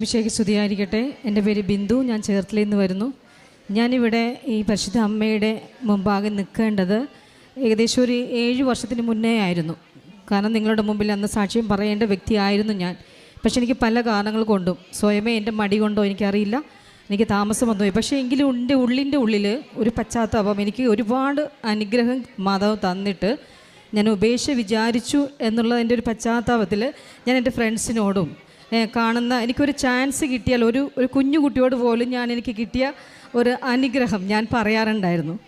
അഭിഷേക് സ്തുതിയായിരിക്കട്ടെ. എന്റെ പേര് ബിന്ദു ഞാൻ ചേർത്തലയിൽ നിന്ന് വരുന്നു. ഞാനിവിടെ ഈ പരിശുദ്ധ അമ്മയുടെ മുമ്പാകെ നിൽക്കേണ്ടത് ഏകദേശം ഒരു ഏഴ് വർഷത്തിന് മുന്നേ ആയിരുന്നു. കാരണം നിങ്ങളുടെ മുമ്പിൽ അന്ന് സാക്ഷ്യം പറയേണ്ട വ്യക്തിയായിരുന്നു ഞാൻ. പക്ഷേ എനിക്ക് പല കാരണങ്ങൾ കൊണ്ടും സ്വയമേ എന്റെ മടി കൊണ്ടോ എനിക്കറിയില്ല. എനിക്ക് താമസം വന്നു പോയി പക്ഷേ എങ്കിലും എന്റെ ഉള്ളിന്റെ ഉള്ളിൽ ഒരു പശ്ചാത്താപം എനിക്ക് ഒരുപാട് അനുഗ്രഹം മാതാവ് തന്നിട്ട് ഞാൻ ഉപേക്ഷ വിചാരിച്ചു എന്നുള്ളതിന്റെ ഒരു പശ്ചാത്താപത്തിൽ ഞാൻ എന്റെ ഫ്രണ്ട്സിനോടും കാണുന്ന എനിക്കൊരു ചാൻസ് കിട്ടിയാൽ ഒരു ഒരു കുഞ്ഞു കുട്ടിയോട് പോലും ഞാൻ എനിക്ക് കിട്ടിയ ഒരു അനുഗ്രഹം ഞാൻ പറയാറുണ്ടായിരുന്നു.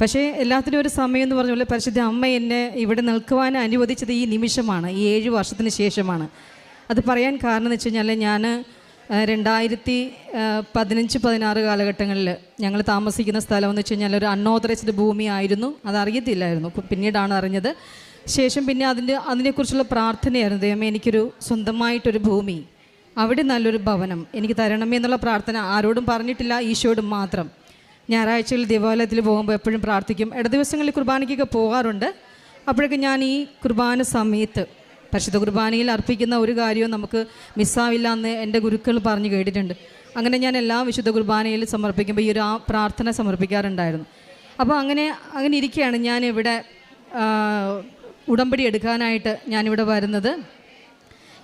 പക്ഷേ എല്ലാത്തിനും ഒരു സമയം എന്ന് പറഞ്ഞ പോലെ പരിശുദ്ധ അമ്മ എന്നെ ഇവിടെ നിൽക്കുവാൻ അനുവദിച്ചത് ഈ നിമിഷമാണ് ഈ ഏഴ് വർഷത്തിന് ശേഷമാണ്. അത് പറയാൻ കാരണം എന്ന് വെച്ച് കഴിഞ്ഞാൽ ഞാൻ രണ്ടായിരത്തി പതിനഞ്ച് പതിനാറ് കാലഘട്ടങ്ങളിൽ ഞങ്ങൾ താമസിക്കുന്ന സ്ഥലം എന്ന് വെച്ച് കഴിഞ്ഞാൽ ഒരു അൺഓതറൈസ്ഡ് ഭൂമിയായിരുന്നു അത് അറിയത്തില്ലായിരുന്നു കു- പിന്നീടാണ് അറിഞ്ഞത്. ശേഷം പിന്നെ അതിന്റെ അതിനെക്കുറിച്ചുള്ള പ്രാർത്ഥനയായിരുന്നു. ദൈവമേ എനിക്കൊരു സ്വന്തമായിട്ടൊരു ഭൂമി അവിടെ നല്ലൊരു ഭവനം എനിക്ക് തരണമേ എന്നുള്ള പ്രാർത്ഥന ആരോടും പറഞ്ഞിട്ടില്ല ഈശോയോടും മാത്രം. ഞായറാഴ്ചയിൽ ദേവാലയത്തിൽ പോകുമ്പോൾ എപ്പോഴും പ്രാർത്ഥിക്കും. ഇട ദിവസങ്ങളിൽ കുർബാനയ്ക്കൊക്കെ പോകാറുണ്ട്. അപ്പോഴൊക്കെ ഞാൻ ഈ കുർബാന സമയത്ത് പരിശുദ്ധ കുർബാനയിൽ അർപ്പിക്കുന്ന ഒരു കാര്യവും നമുക്ക് മിസ്സാവില്ല എന്ന് എന്റെ ഗുരുക്കൾ പറഞ്ഞു കേട്ടിട്ടുണ്ട്. അങ്ങനെ ഞാൻ എല്ലാ വിശുദ്ധ കുർബാനയിൽ സമർപ്പിക്കുമ്പോൾ ഈ ഒരു ആ പ്രാർത്ഥന സമർപ്പിക്കാറുണ്ടായിരുന്നു. അപ്പോൾ അങ്ങനെ അങ്ങനെ ഇരിക്കുകയാണ് ഞാൻ ഇവിടെ ഉടമ്പടി എടുക്കാനായിട്ട് ഞാനിവിടെ വരുന്നത്.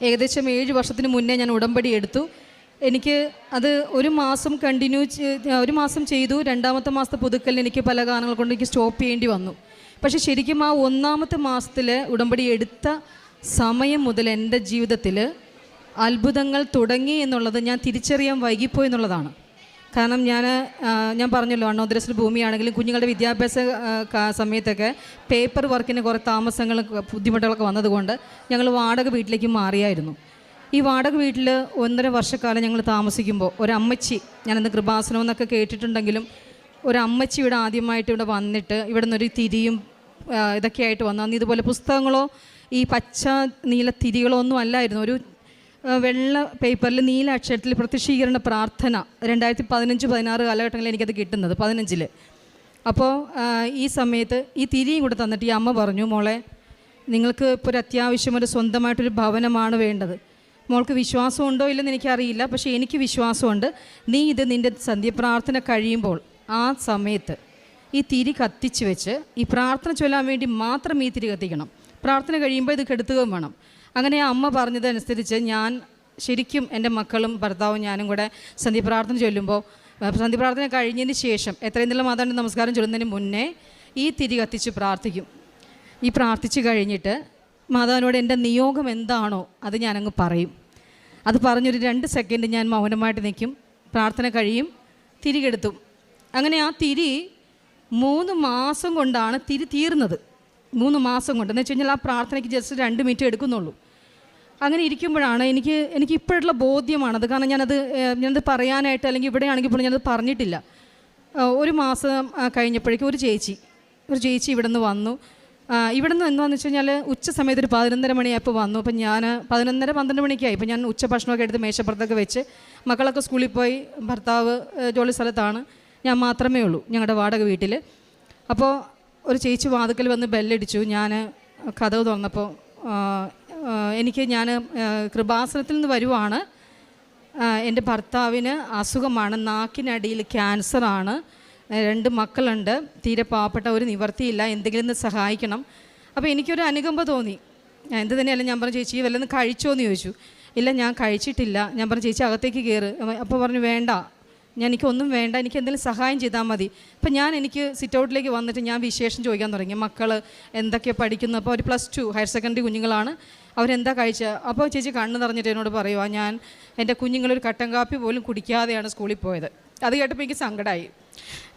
ഏകദേശം ഏഴ് വർഷത്തിന് മുന്നേ ഞാൻ ഉടമ്പടി എടുത്തു. എനിക്ക് അത് ഒരു മാസം കണ്ടിന്യൂ ഒരു മാസം ചെയ്തു. രണ്ടാമത്തെ മാസത്തെ പുതുക്കലിന് എനിക്ക് പല കാരണങ്ങൾ കൊണ്ട് എനിക്ക് സ്റ്റോപ്പ് ചെയ്യേണ്ടി വന്നു. പക്ഷെ ശരിക്കും ആ ഒന്നാമത്തെ മാസത്തിൽ ഉടമ്പടി എടുത്ത സമയം മുതൽ എന്റെ ജീവിതത്തിൽ അത്ഭുതങ്ങൾ തുടങ്ങി എന്നുള്ളത് ഞാൻ തിരിച്ചറിയാൻ വൈകിപ്പോയി എന്നുള്ളതാണ്. കാരണം ഞാൻ ഞാൻ പറഞ്ഞല്ലോ അണ്ണോദ്രസിൽ ഭൂമിയാണെങ്കിലും കുഞ്ഞുങ്ങളുടെ വിദ്യാഭ്യാസ സമയത്തൊക്കെ പേപ്പർ വർക്കിന് കുറേ താമസങ്ങൾ ബുദ്ധിമുട്ടുകളൊക്കെ വന്നതുകൊണ്ട് ഞങ്ങൾ വാടക വീട്ടിലേക്ക് മാറിയായിരുന്നു. ഈ വാടക വീട്ടിൽ ഒന്നര വർഷക്കാലം ഞങ്ങൾ താമസിക്കുമ്പോൾ ഒരമ്മച്ചി ഞാനന്ന് കൃപാസനം എന്നൊക്കെ കേട്ടിട്ടുണ്ടെങ്കിലും ഒരമ്മച്ചി ഇവിടെ ആദ്യമായിട്ട് ഇവിടെ വന്നിട്ട് ഇവിടെ നിന്നൊരു തിരിയും ഇതൊക്കെ ആയിട്ട് വന്നു. അന്ന് ഇതുപോലെ പുസ്തകങ്ങളോ ഈ പച്ച നീല തിരികളോ ഒന്നും അല്ലായിരുന്നു. ഒരു വെള്ള പേപ്പറിൽ നീല അക്ഷരത്തിൽ പ്രത്യക്ഷീകരണ പ്രാർത്ഥന രണ്ടായിരത്തി പതിനഞ്ച് പതിനാറ് കാലഘട്ടങ്ങളിൽ എനിക്കത് കിട്ടുന്നത് പതിനഞ്ചിൽ അപ്പോൾ ഈ സമയത്ത് ഈ തിരിയും കൂടെ തന്നിട്ട് ഈ അമ്മ പറഞ്ഞു മോളെ നിങ്ങൾക്ക് ഇപ്പോൾ ഒരു അത്യാവശ്യം ഒരു സ്വന്തമായിട്ടൊരു ഭവനമാണ് വേണ്ടത്. മോൾക്ക് വിശ്വാസമുണ്ടോ ഇല്ലെന്ന് എനിക്കറിയില്ല പക്ഷേ എനിക്ക് വിശ്വാസമുണ്ട്. നീ ഇത് നിന്റെ സന്ധ്യപ്രാർത്ഥന കഴിയുമ്പോൾ ആ സമയത്ത് ഈ തിരി കത്തിച്ച് വെച്ച് ഈ പ്രാർത്ഥന ചൊല്ലാൻ വേണ്ടി മാത്രം ഈ തിരി കത്തിക്കണം. പ്രാർത്ഥന കഴിയുമ്പോൾ ഇത് കെടുത്തുകയും വേണം. അങ്ങനെ അമ്മ പറഞ്ഞതനുസരിച്ച് ഞാൻ ശരിക്കും എന്റെ മക്കളും ഭർത്താവും ഞാനും കൂടെ സന്ധ്യപ്രാർത്ഥന ചൊല്ലുമ്പോൾ സന്ധി പ്രാർത്ഥന കഴിഞ്ഞതിന് ശേഷം എത്രയും നല്ല മാതാവിന്റെ നമസ്കാരം ചൊല്ലുന്നതിന് മുന്നേ ഈ തിരി കത്തിച്ച് പ്രാർത്ഥിക്കും. ഈ പ്രാർത്ഥിച്ച് കഴിഞ്ഞിട്ട് മാതാവിനോട് എന്റെ നിയോഗം എന്താണോ അത് ഞാനങ്ങ് പറയും. അത് പറഞ്ഞൊരു രണ്ട് സെക്കൻഡ് ഞാൻ മൗനമായിട്ട് നിൽക്കും പ്രാർത്ഥന കഴിയും തിരികെടുത്തും. അങ്ങനെ ആ തിരി മൂന്ന് മാസം കൊണ്ടാണ് തിരി തീർന്നത്. മൂന്ന് മാസം കൊണ്ട്. എന്ന് വെച്ച് കഴിഞ്ഞാൽ ആ പ്രാർത്ഥനയ്ക്ക് ജസ്റ്റ് രണ്ട് മിനിറ്റ് എടുക്കുന്നുള്ളൂ. അങ്ങനെ ഇരിക്കുമ്പോഴാണ് എനിക്ക് എനിക്ക് ഇപ്പോഴുള്ള ബോധ്യമാണത് കാരണം ഞാനത് ഞാനത് പറയാനായിട്ട് അല്ലെങ്കിൽ ഇവിടെയാണെങ്കിൽ പോലും ഞാനത് പറഞ്ഞിട്ടില്ല. ഒരു മാസം കഴിഞ്ഞപ്പോഴേക്കും ഒരു ചേച്ചി ഒരു ചേച്ചി ഇവിടെ നിന്ന് വന്നു. ഇവിടെ നിന്ന് എന്താണെന്ന് വെച്ച് കഴിഞ്ഞാൽ ഉച്ച സമയത്ത് ഒരു പതിനൊന്നര മണിയായപ്പോൾ വന്നു. അപ്പം ഞാൻ പതിനൊന്നര പന്ത്രണ്ട് മണിക്കായി. ഇപ്പം ഞാൻ ഉച്ച ഭക്ഷണമൊക്കെ എടുത്ത് മേശപ്പുറത്തൊക്കെ വെച്ച് മക്കളൊക്കെ സ്കൂളിൽ പോയി ഭർത്താവ് ജോലി സ്ഥലത്താണ്. ഞാൻ മാത്രമേ ഉള്ളൂ ഞങ്ങളുടെ വാടക വീട്ടിൽ അപ്പോൾ ഒരു ചേച്ചി വാതുക്കൽ വന്ന് ബെല്ലടിച്ചു. ഞാൻ കഥവ് തുറന്നപ്പോൾ എനിക്ക് ഞാൻ കൃപാസനത്തിൽ നിന്ന് വരുവാണ്. എന്റെ ഭർത്താവിന് അസുഖമാണ്. നാക്കിനടിയിൽ ക്യാൻസറാണ്. രണ്ട് മക്കളുണ്ട്. തീരെ പാവപ്പെട്ട ഒരു നിവർത്തിയില്ല. എന്തെങ്കിലും ഒന്ന് സഹായിക്കണം. അപ്പോൾ എനിക്കൊരു അനുകമ്പ തോന്നി. എന്ത് തന്നെയല്ല ഞാൻ പറഞ്ഞു ചേച്ചി വല്ലതും കഴിച്ചോ എന്ന് ചോദിച്ചു. ഇല്ല ഞാൻ കഴിച്ചിട്ടില്ല. ഞാൻ പറഞ്ഞു ചേച്ചി അകത്തേക്ക് കയറ് അപ്പോൾ പറഞ്ഞു വേണ്ട. ഞാൻ എനിക്കൊന്നും വേണ്ട എനിക്ക് എന്തെങ്കിലും സഹായം ചെയ്താൽ മതി. അപ്പം ഞാൻ എനിക്ക് സിറ്റ് ഔട്ടിലേക്ക് വന്നിട്ട് ഞാൻ വിശേഷം ചോദിക്കാൻ തുടങ്ങി. മക്കൾ എന്തൊക്കെ പഠിക്കുന്നു അപ്പോൾ ഒരു പ്ലസ് ടു ഹയർ സെക്കൻഡറി കുഞ്ഞുങ്ങളാണ്. അവരെന്താ കഴിച്ച? അപ്പോൾ ചേച്ചി കണ്ണ് നിറഞ്ഞിട്ട് എന്നോട് പറയുക ഞാൻ എന്റെ കുഞ്ഞുങ്ങളൊരു കട്ടൻ കാപ്പി പോലും കുടിക്കാതെയാണ് സ്കൂളിൽ പോയത്. അത് കേട്ടപ്പോൾ എനിക്ക് സങ്കടമായി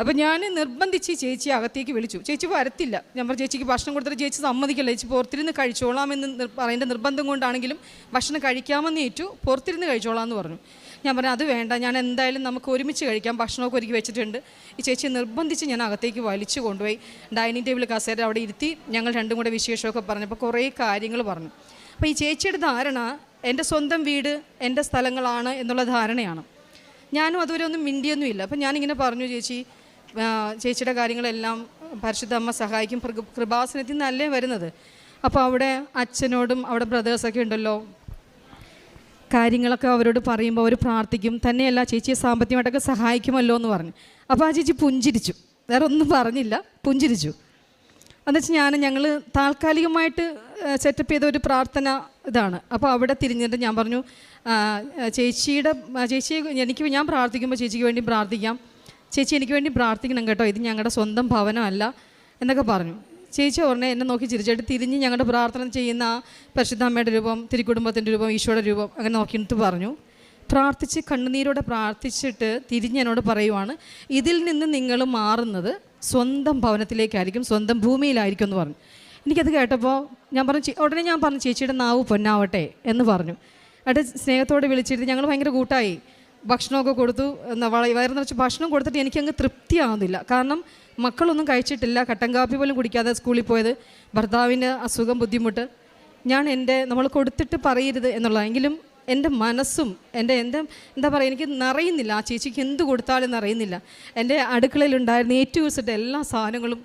അപ്പോൾ ഞാൻ നിർബന്ധിച്ച് ചേച്ചി അകത്തേക്ക് വിളിച്ചു. ചേച്ചി വരത്തില്ല. ഞാൻ പറഞ്ഞു ചേച്ചിക്ക് ഭക്ഷണം കൊടുത്തിട്ട് ചേച്ചി സമ്മതിക്കില്ല. ചേച്ചി പുറത്തിരുന്ന് കഴിച്ചോളാമെന്ന് പറയുന്ന നിർബന്ധം കൊണ്ടാണെങ്കിലും ഭക്ഷണം കഴിക്കാമെന്ന് ഏറ്റു പുറത്തിരുന്ന് കഴിച്ചോളാം എന്ന് പറഞ്ഞു. ഞാൻ പറഞ്ഞു അത് വേണ്ട. ഞാൻ എന്തായാലും നമുക്ക് ഒരുമിച്ച് കഴിക്കാം. ഭക്ഷണമൊക്കെ ഒരുക്കി വെച്ചിട്ടുണ്ട്. ഈ ചേച്ചി നിർബന്ധിച്ച് ഞാൻ അകത്തേക്ക് വലിച്ചു കൊണ്ടുപോയി. ഡൈനിങ് ടേബിൾ കസേര അവിടെ ഇരുത്തി ഞങ്ങൾ രണ്ടും കൂടെ വിശേഷമൊക്കെ പറഞ്ഞപ്പോൾ കുറേ കാര്യങ്ങൾ പറഞ്ഞു. അപ്പോൾ ഈ ചേച്ചിയുടെ ധാരണ എന്റെ സ്വന്തം വീട് എന്റെ സ്ഥലങ്ങളാണ് എന്നുള്ള ധാരണയാണ്. ഞാനും അതുവരെ ഒന്നും മിണ്ടിയൊന്നുമില്ല. അപ്പം ഞാനിങ്ങനെ പറഞ്ഞു ചേച്ചി ചേച്ചിയുടെ കാര്യങ്ങളെല്ലാം പരിശുദ്ധ അമ്മ സഹായിക്കും. കൃപാസനത്തിൽ നിന്നല്ലേ വരുന്നത്? അപ്പോൾ അവിടെ അച്ഛനോടും അവിടെ ബ്രദേഴ്സൊക്കെ ഉണ്ടല്ലോ. കാര്യങ്ങളൊക്കെ അവരോട് പറയുമ്പോൾ അവർ പ്രാർത്ഥിക്കും. തന്നെയല്ല ചേച്ചിയെ സാമ്പത്തികമായിട്ടൊക്കെ സഹായിക്കുമല്ലോ എന്ന് പറഞ്ഞു. അപ്പോൾ ആ ചേച്ചി പുഞ്ചിരിച്ചു. വേറെ ഒന്നും പറഞ്ഞില്ല. പുഞ്ചിരിച്ചു. എന്ന് വെച്ചാൽ ഞാൻ ഞങ്ങൾ താൽക്കാലികമായിട്ട് സെറ്റപ്പ് ചെയ്ത ഒരു പ്രാർത്ഥന ഇതാണ്. അപ്പോൾ അവിടെ തിരിഞ്ഞിട്ട് ഞാൻ പറഞ്ഞു ചേച്ചിയുടെ ചേച്ചി എനിക്ക് ഞാൻ പ്രാർത്ഥിക്കുമ്പോൾ ചേച്ചിക്ക് വേണ്ടി പ്രാർത്ഥിക്കാം. ചേച്ചി എനിക്ക് വേണ്ടി പ്രാർത്ഥിക്കണം കേട്ടോ. ഇത് ഞങ്ങളുടെ സ്വന്തം ഭവനമല്ല എന്നൊക്കെ പറഞ്ഞു. ചേച്ചി ഉടനെ എന്നെ നോക്കി ചിരിച്ചിട്ട് തിരിഞ്ഞ് ഞങ്ങളുടെ പ്രാർത്ഥന ചെയ്യുന്ന പരിശുദ്ധാമ്മയുടെ രൂപം തിരുക്കുടുംബത്തിന്റെ രൂപം ഈശോയുടെ രൂപം അങ്ങനെ നോക്കിയിട്ട് പറഞ്ഞു. പ്രാർത്ഥിച്ച് കണ്ണുനീരോടെ പ്രാർത്ഥിച്ചിട്ട് തിരിഞ്ഞ് എന്നോട് പറയുവാണ് ഇതിൽ നിന്ന് നിങ്ങൾ മാറുന്നത് സ്വന്തം ഭവനത്തിലേക്കായിരിക്കും സ്വന്തം ഭൂമിയിലായിരിക്കും എന്ന് പറഞ്ഞു. എനിക്കത് കേട്ടപ്പോൾ ഞാൻ പറഞ്ഞു "ചേ- ഉടനെ ഞാൻ പറഞ്ഞു ചേച്ചിയുടെ നാവ് പൊന്നാവട്ടെ എന്ന് പറഞ്ഞു. അവിടെ സ്നേഹത്തോടെ വിളിച്ചിട്ട് ഞങ്ങൾ ഭയങ്കര കൂട്ടായി. ഭക്ഷണമൊക്കെ കൊടുത്തു വയറ് നിറച്ച് ഭക്ഷണം കൊടുത്തിട്ട് എനിക്കങ്ങ് തൃപ്തിയാവുന്നില്ല. കാരണം മക്കളൊന്നും കഴിച്ചിട്ടില്ല കട്ടൻ കാപ്പി പോലും കുടിക്കാതെ സ്കൂളിൽ പോയത്. ഭർത്താവിന്റെ അസുഖം ബുദ്ധിമുട്ട്. ഞാൻ എന്റെ നമ്മൾ കൊടുത്തിട്ട് പറയരുത് എന്നുള്ള എങ്കിലും എന്റെ മനസ്സും എന്റെ എന്റെ എന്താ പറയുക എനിക്ക് നിറയുന്നില്ല. ആ ചേച്ചിക്ക് എന്ത് കൊടുത്താലും നിറയുന്നില്ല. എന്റെ അടുക്കളയിലുണ്ടായിരുന്ന ഏറ്റവും ദിവസത്തെ എല്ലാ സാധനങ്ങളും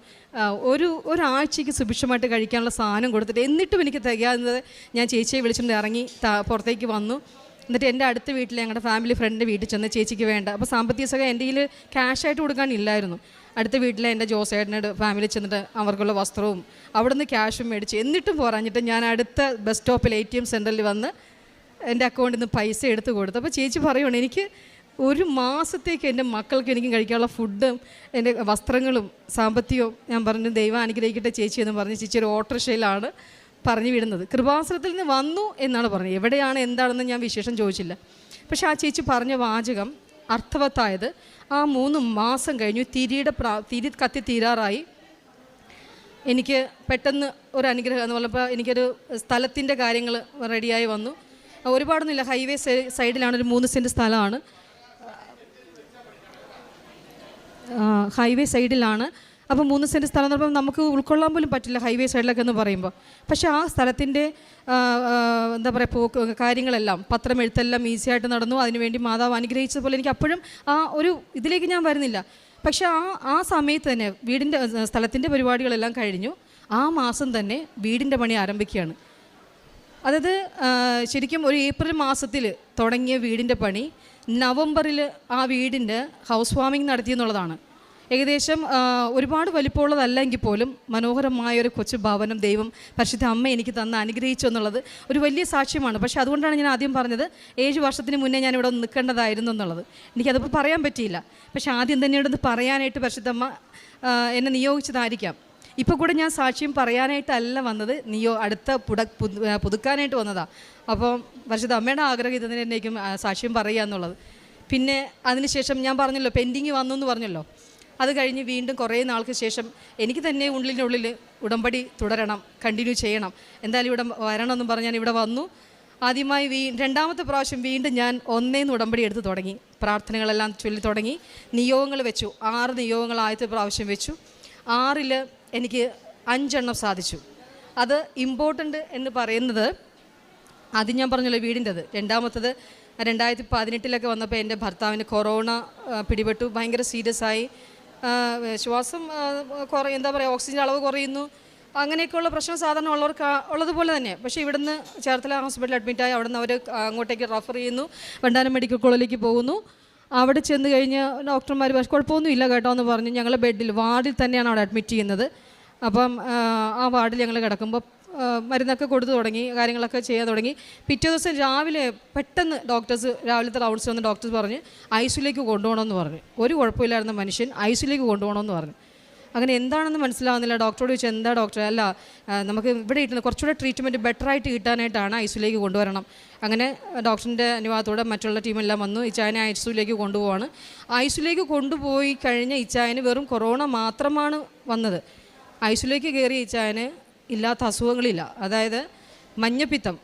ഒരു ഒരാഴ്ചയ്ക്ക് സുഭിക്ഷമായിട്ട് കഴിക്കാനുള്ള സാധനം കൊടുത്തിട്ട് എന്നിട്ടും എനിക്ക് തികയാകുന്നത് ഞാൻ ചേച്ചിയെ വിളിച്ചുകൊണ്ട് ഇറങ്ങി പുറത്തേക്ക് വന്നു. എന്നിട്ട് എന്റെ അടുത്ത വീട്ടിൽ ഞങ്ങളുടെ ഫാമിലി ഫ്രണ്ട് വീട്ടിൽ ചെന്ന് ചേച്ചിക്ക് വേണ്ട. അപ്പോൾ സാമ്പത്തിക സഹായം എന്റെ കയ്യിൽ ക്യാഷായിട്ട് കൊടുക്കാനില്ലായിരുന്നു അടുത്ത വീട്ടിലെ എന്റെ ജോസേട്ടനോട് ഫാമിലി ചെന്നിട്ട് അവർക്കുള്ള വസ്ത്രവും അവിടുന്ന് ക്യാഷും മേടിച്ച് എന്നിട്ടും പോരാഞ്ഞിട്ട് ഞാൻ അടുത്ത ബസ് സ്റ്റോപ്പിൽ എ ടി എം സെന്ററിൽ വന്ന് എന്റെ അക്കൗണ്ടിൽ നിന്ന് പൈസ എടുത്ത് കൊടുത്തു. അപ്പോൾ ചേച്ചി പറയുകയാണ് എനിക്ക് ഒരു മാസത്തേക്ക് എന്റെ മക്കൾക്ക് എനിക്ക് കഴിക്കാനുള്ള ഫുഡും എന്റെ വസ്ത്രങ്ങളും സാമ്പത്തികവും ഞാൻ പറഞ്ഞു ദൈവം അനുഗ്രഹിക്കട്ടെ ചേച്ചി എന്ന് പറഞ്ഞ് ചേച്ചി ഒരു ഓട്ടോറിക്ഷയിലാണ് പറഞ്ഞു വിടുന്നത്. കൃപാസനത്തിൽ നിന്ന് വന്നു എന്നാണ് പറഞ്ഞത്. എവിടെയാണ് എന്താണെന്ന് ഞാൻ വിശേഷം ചോദിച്ചില്ല. പക്ഷേ ആ ചേച്ചി പറഞ്ഞ വാചകം അർത്ഥവത്തായത്. ആ മൂന്ന് മാസം കഴിഞ്ഞു തിരിയുടെ പ്രാ തിരി കത്തി തീരാറായി. എനിക്ക് പെട്ടെന്ന് ഒരു അനുഗ്രഹം എന്ന് പറഞ്ഞപ്പോൾ എനിക്കൊരു സ്ഥലത്തിന്റെ കാര്യങ്ങൾ റെഡിയായി വന്നു. ഒരുപാടൊന്നുമില്ല ഹൈവേ സൈഡിലാണ് ഒരു മൂന്ന് സെന്റ് സ്ഥലമാണ്. ഹൈവേ സൈഡിലാണ് അപ്പോൾ മൂന്ന് സെന്റ് സ്ഥലം എന്ന് പറയുമ്പോൾ നമുക്ക് ഉൾക്കൊള്ളാൻ പോലും പറ്റില്ല ഹൈവേ സൈഡിലൊക്കെ എന്ന് പറയുമ്പോൾ. പക്ഷേ ആ സ്ഥലത്തിന്റെ എന്താ പറയുക പോക്ക് കാര്യങ്ങളെല്ലാം പത്രം എഴുത്തെല്ലാം ഈസി ആയിട്ട് നടന്നു. അതിനുവേണ്ടി മാതാവ് അനുഗ്രഹിച്ചതുപോലെ എനിക്ക് അപ്പോഴും ആ ഒരു ഇതിലേക്ക് ഞാൻ വരുന്നില്ല. പക്ഷേ ആ ആ സമയത്ത് തന്നെ വീടിന്റെ സ്ഥലത്തിന്റെ പരിപാടികളെല്ലാം കഴിഞ്ഞു. ആ മാസം തന്നെ വീടിന്റെ പണി ആരംഭിക്കുകയാണ്. അതായത് ശരിക്കും ഒരു ഏപ്രിൽ മാസത്തിൽ തുടങ്ങിയ വീടിന്റെ പണി നവംബറിൽ ആ വീടിന്റെ ഹൗസ് വാമിംഗ് നടത്തി എന്നുള്ളതാണ്. ഏകദേശം ഒരുപാട് വലിപ്പമുള്ളതല്ലെങ്കിൽ പോലും മനോഹരമായ ഒരു കൊച്ചു ഭവനം ദൈവം പരിശുദ്ധ അമ്മ എനിക്ക് തന്ന അനുഗ്രഹിച്ചു എന്നുള്ളത് ഒരു വലിയ സാക്ഷ്യമാണ്. പക്ഷേ അതുകൊണ്ടാണ് ഞാൻ ആദ്യം പറഞ്ഞത് ഏഴ് വർഷത്തിന് മുന്നേ ഞാൻ ഇവിടെ നിൽക്കേണ്ടതായിരുന്നു എന്നുള്ളത്. എനിക്കതിപ്പോൾ പറയാൻ പറ്റിയില്ല. പക്ഷേ ആദ്യം തന്നെ ഇവിടെ പറയാനായിട്ട് പരിശുദ്ധമ്മ എന്നെ നിയോഗിച്ചതായിരിക്കാം. ഇപ്പോൾ കൂടെ ഞാൻ സാക്ഷ്യം പറയാനായിട്ടല്ല വന്നത് നീയോ അടുത്ത പുട പുതുക്കാനായിട്ട് വന്നതാണ് അപ്പോൾ പരിശുദ്ധ അമ്മയുടെ ആഗ്രഹം ഇത് തന്നെ എന്നേക്കും സാക്ഷ്യം പറയുക എന്നുള്ളത്. പിന്നെ അതിനുശേഷം ഞാൻ പറഞ്ഞല്ലോ പെൻഡിങ് വന്നു എന്ന് പറഞ്ഞല്ലോ. അത് കഴിഞ്ഞ് വീണ്ടും കുറേ നാൾക്ക് ശേഷം എനിക്ക് തന്നെ ഉള്ളിനുള്ളിൽ ഉടമ്പടി തുടരണം കണ്ടിന്യൂ ചെയ്യണം. എന്തായാലും ഇവിടെ വരണമെന്നും പറഞ്ഞ് ഞാൻ ഇവിടെ വന്നു. ആദ്യമായി വീ രണ്ടാമത്തെ പ്രാവശ്യം വീണ്ടും ഞാൻ ഒന്നേന്ന് ഉടമ്പടി എടുത്ത് തുടങ്ങി. പ്രാർത്ഥനകളെല്ലാം ചൊല്ലി തുടങ്ങി. നിയോഗങ്ങൾ വെച്ചു. ആറ് നിയോഗങ്ങൾ ആദ്യത്തെ പ്രാവശ്യം വെച്ചു. ആറിൽ എനിക്ക് അഞ്ചെണ്ണം സാധിച്ചു. അത് ഇമ്പോർട്ടന്റ് എന്ന് പറയുന്നത് അത് ഞാൻ പറഞ്ഞല്ലോ വീടിന്റെത്. രണ്ടാമത്തത് രണ്ടായിരത്തി പതിനെട്ടിലൊക്കെ വന്നപ്പോൾ എന്റെ ഭർത്താവിന് കൊറോണ പിടിപെട്ടു. ഭയങ്കര സീരിയസ് ആയി. ശ്വാസം കുറേ എന്താ പറയുക ഓക്സിജൻ അളവ് കുറയുന്നു. അങ്ങനെയൊക്കെയുള്ള പ്രശ്നം സാധാരണ ഉള്ളവർക്ക് ഉള്ളതുപോലെ തന്നെ. പക്ഷേ ഇവിടുന്ന് ചേർത്തല ഹോസ്പിറ്റലിൽ അഡ്മിറ്റായി അവിടുന്ന് അവർ അങ്ങോട്ടേക്ക് റെഫർ ചെയ്യുന്നു. വണ്ടാനം മെഡിക്കൽ കോളേജിലേക്ക് പോകുന്നു. അവിടെ ചെന്ന് കഴിഞ്ഞ് ഡോക്ടർമാർ പക്ഷേ കുഴപ്പമൊന്നും ഇല്ല കേട്ടോ എന്ന് പറഞ്ഞു. ഞങ്ങൾ ബെഡിൽ വാർഡിൽ തന്നെയാണ് അവിടെ അഡ്മിറ്റ് ചെയ്യുന്നത്. അപ്പം ആ, വാർഡിൽ ഞങ്ങൾ കിടക്കുമ്പോൾ മരുന്നൊക്കെ കൊടുത്തു തുടങ്ങി കാര്യങ്ങളൊക്കെ ചെയ്യാൻ തുടങ്ങി. പിറ്റേ ദിവസം രാവിലെ പെട്ടെന്ന് ഡോക്ടേഴ്സ് രാവിലത്തെ റൗണ്ട്സ് വന്ന് ഡോക്ടേഴ്സ് പറഞ്ഞ് ഐസിലേക്ക് കൊണ്ടുപോകണമെന്ന് പറഞ്ഞു. ഒരു കുഴപ്പമില്ലായിരുന്ന മനുഷ്യൻ ഐസിലേക്ക് കൊണ്ടുപോകണമെന്ന് പറഞ്ഞു. അങ്ങനെ എന്താണെന്ന് മനസ്സിലാവുന്നില്ല. ഡോക്ടറോട് ചോദിച്ചാൽ എന്താ ഡോക്ടർ അല്ല നമുക്ക് ഇവിടെ കിട്ടുന്ന കുറച്ചുകൂടെ ട്രീറ്റ്മെന്റ് ബെറ്ററായിട്ട് കിട്ടാനായിട്ടാണ് ഐസിലേക്ക് കൊണ്ടുവരണം. അങ്ങനെ ഡോക്ടറിന്റെ അനുവാദത്തോടെ മറ്റുള്ള ടീമെല്ലാം വന്നു. ഇച്ചായനെ ഐസിലേക്ക് കൊണ്ടുപോവാണ്. ഐസിലേക്ക് കൊണ്ടുപോയി കഴിഞ്ഞ ഇച്ചായന് വെറും കൊറോണ മാത്രമാണ് വന്നത്. ഐസിലേക്ക് കയറിയ ഇച്ചായന് ഇല്ലാത്ത അസുഖങ്ങളില്ല. അതായത് മഞ്ഞപ്പിത്തം.